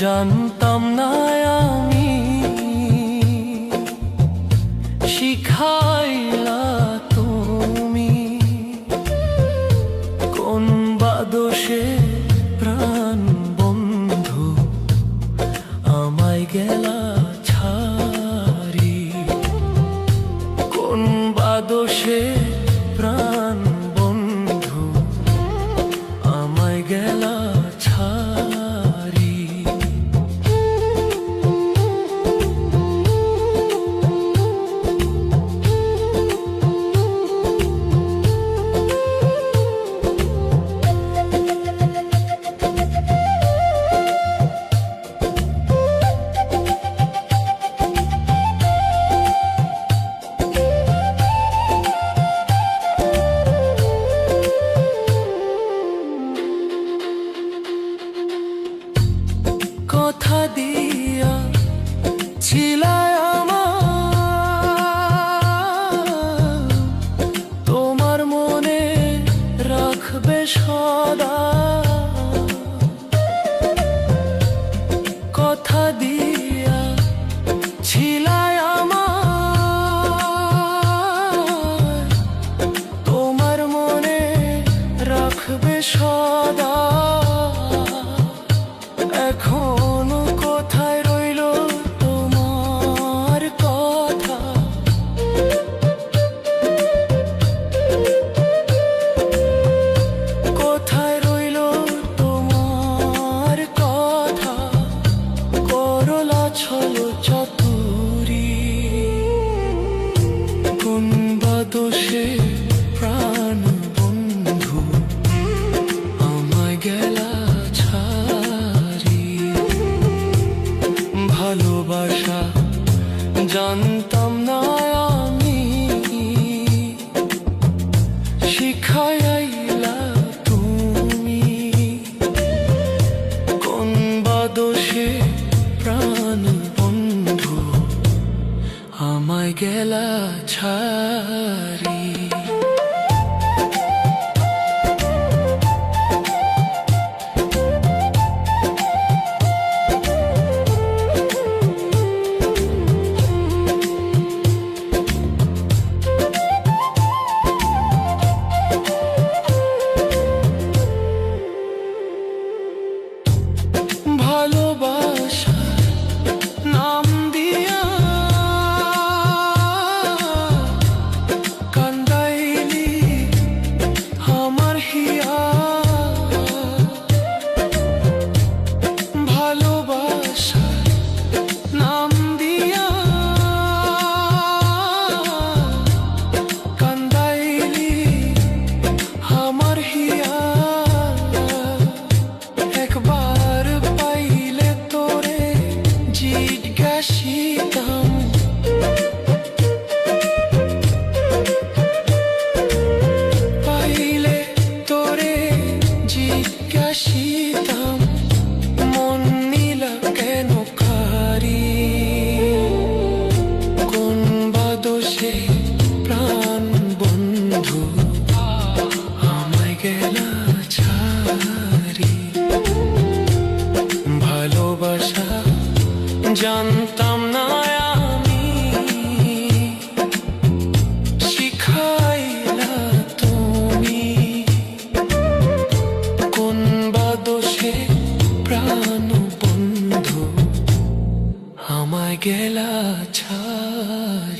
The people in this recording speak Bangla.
জানতাম না আমি কথা দিয়া ছিলায় ছলো চতুরি কোন বাদোষে প্রাণ বন্ধু, আমায় গেলা ছাড়ি। ভালোবাসা জানতাম না আমি শিখাইলা তুমি। কোন প্রাণ আমায় গেলা ছাড়ি। প্রাণ বন্ধু আমায় গেলা ছাড়ি।